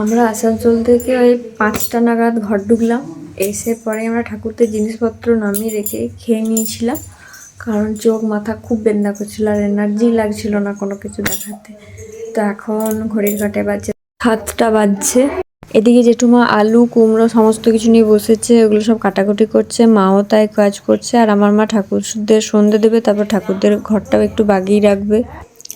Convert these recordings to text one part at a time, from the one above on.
আমরা আসানসোল থেকে ওই পাঁচটা নাগাদ ঘর ঢুকলাম। এসে পরে আমরা ঠাকুরদের জিনিসপত্র নামিয়ে রেখে খেয়ে নিয়েছিলাম। কারণ চোখ, মাথা খুব বেন্দা করছিল আর এনার্জি লাগছিল না কোনো কিছু দেখাতে। তো এখন ঘড়ির কাটে বাজছে সাতটা বাজছে। এদিকে জেঠুমা, আলু, কুমড়ো সমস্ত কিছু নিয়ে বসেছে, ওগুলো সব কাটাকুটি করছে, মাও তাই কাজ করছে আর আমার মা ঠাকুরদের সন্ধে দেবে, তারপর ঠাকুরদের ঘরটাও একটু বাগিয়ে রাখবে।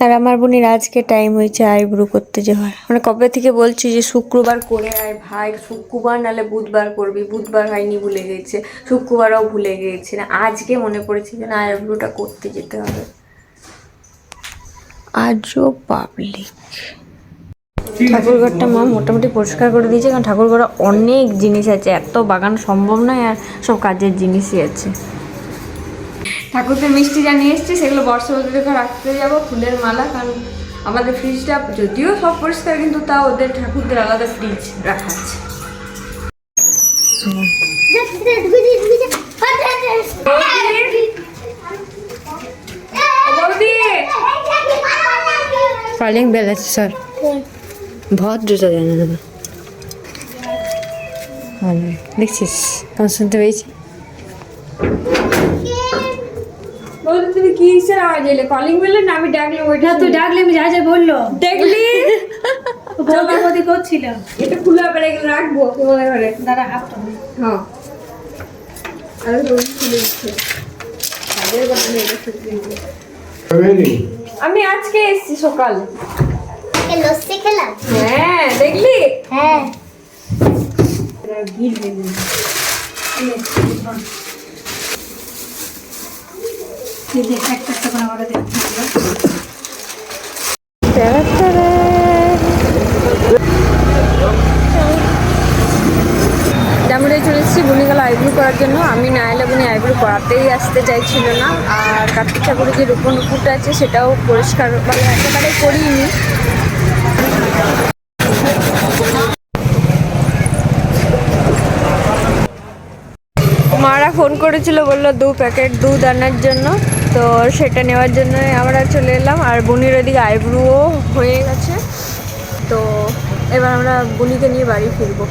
আর আমার বোনের আজকে টাইম হয়েছে আইব্রু করতে যে হয় মানে কবে থেকে বলছি যে শুক্রবার করে আয় ভাই, শুক্রবার নালে বুধবার করবি, বুধবার হয়নি ভুলে গেছে, শুক্রবারও ভুলে গিয়েছে না, আজকে মনে পড়েছে যে না আইব্রুটা করতে যেতে হবে। আজও পাবলিক ঠাকুরঘরটা মা মোটামুটি পরিষ্কার করে দিয়েছে, কারণ ঠাকুরঘরে অনেক জিনিস আছে, এত বাগান সম্ভব নয় আর সব কাজের জিনিসই আছে। ঠাকুরদের মিষ্টি যা নিয়ে এসেছি, সেগুলো বর্ষবতীকে রাখতে যাব, ফুলের মালা, কারণ আমাদের ফ্রিজটা যদিও সব পরিষ্কার, কিন্তু তা ওদের ঠাকুরদের আলাদা ফ্রিজ রাখা আছে। দেখছিস? কেমন শুনতে পেয়েছি। বলতে তুমি কি কিসের আওয়াজ এলে কলিং বেলের না আমি ডাকলাম ওইটা তুই ডাকলে আমি যা যা বলল। দেখলি? বৌদি করছিল। এটা খুলে পেরে গেলে রাখব তোমাদের ঘরে দাদা হ্যাঁ। আর রোজ খুলে দিচ্ছে। আমি আজকে এসেছি সকাল। লস্যি খেলাম হ্যাঁ দেখলি? হ্যাঁ। দেখ একটা একটা করে আমাকে দেখতে বুনিগালা আইব্রু করার জন্য। আমি না এলে বুনি আইব্রু করাতেই আসতে চাইছিল না। আর কার্তিক ঠাকুরের যে রূপন উপরটা আছে, সেটাও পরিষ্কার মানে একেবারে করিনি। মারা ফোন করেছিল, বলল দু প্যাকেট দুধ আনার জন্য। তো সেটা নেওয়ার জন্য আমরা চলে এলাম। আর বুনির ওদিকে আইব্রুও হয়ে গেছে। তো এবার আমরা বুনিকে নিয়ে বাড়ি ফিরবো।